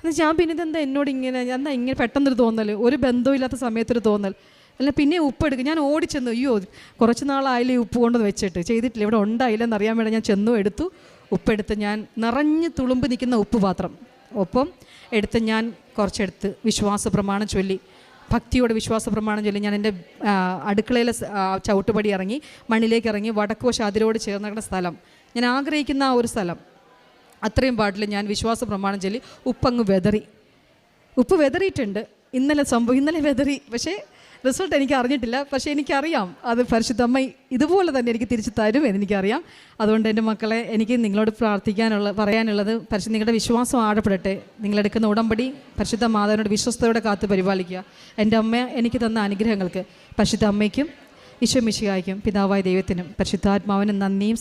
എന്ന് ഞാൻ പിന്നെ ഇതെന്താ എന്നോട് ഇങ്ങനെ എന്താ ഇങ്ങനെ പെട്ടെന്നൊരു തോന്നൽ ഒരു ബന്ധമില്ലാത്ത സമയത്തൊരു തോന്നൽ അല്ല പിന്നെ ഉപ്പ് എടുക്കും ഞാൻ ഓടിച്ചെന്നു. അയ്യോ കുറച്ച് നാളായാലും ഈ ഉപ്പ് കൊണ്ടു വെച്ചിട്ട്. ചെയ്തിട്ടില്ല ഇവിടെ ഉണ്ടായില്ലെന്ന് അറിയാൻ വേണ്ടി ഞാൻ ചെന്നു എടുത്തു. ഉപ്പെടുത്ത് ഞാൻ നിറഞ്ഞ് തുളുമ്പ് നിൽക്കുന്ന ഉപ്പ് പാത്രം. ഒപ്പം എടുത്ത് ഞാൻ കുറച്ചെടുത്ത് വിശ്വാസ പ്രമാണം ചൊല്ലി. ഭക്തിയോടെ വിശ്വാസ പ്രമാണം ചൊല്ലി. ഞാൻ എന്റെ അടുക്കളയിലെ ചവിട്ടുപടി ഇറങ്ങി മണ്ണിലേക്ക് ഇറങ്ങി വടക്കുവശ അതിരോട് ചേർന്ന് കിടക്കുന്ന സ്ഥലം. ഞാൻ ആഗ്രഹിക്കുന്ന ആ ഒരു സ്ഥലം. അത്രയും പാട്ടിൽ ഞാൻ വിശ്വാസ പ്രമാണം ചൊല്ലി ഉപ്പങ്ങ് വെതറി. ഉപ്പ് വെതറിയിട്ടുണ്ട്. ഇന്നലെ സംഭവം ഇന്നലെ വെതറി. പക്ഷേ റിസൾട്ട് എനിക്ക് അറിഞ്ഞിട്ടില്ല. പക്ഷേ എനിക്കറിയാം. അത് പരിശുദ്ധമ്മ ഇതുപോലെ തന്നെ എനിക്ക് തിരിച്ചു തരും എന്ന് എനിക്കറിയാം. അതുകൊണ്ട് എന്റെ മക്കളെ എനിക്ക് നിങ്ങളോട് പ്രാർത്ഥിക്കാനുള്ള പറയാനുള്ളത് പരിശുദ്ധ നിങ്ങളുടെ വിശ്വാസം ആഴപ്പെടട്ടെ. നിങ്ങളെടുക്കുന്ന ഉടമ്പടി പരിശുദ്ധ മാതാവിനോട് വിശ്വസ്തയോടെ കാത്ത് പരിപാലിക്കുക. എന്റെ അമ്മ എനിക്ക് തന്ന അനുഗ്രഹങ്ങൾക്ക് പരിശുദ്ധ അമ്മയ്ക്കും ഈശോ മിശിഹായ്ക്കും പിതാവായ ദൈവത്തിനും പരിശുദ്ധാത്മാവിനും നന്ദിയും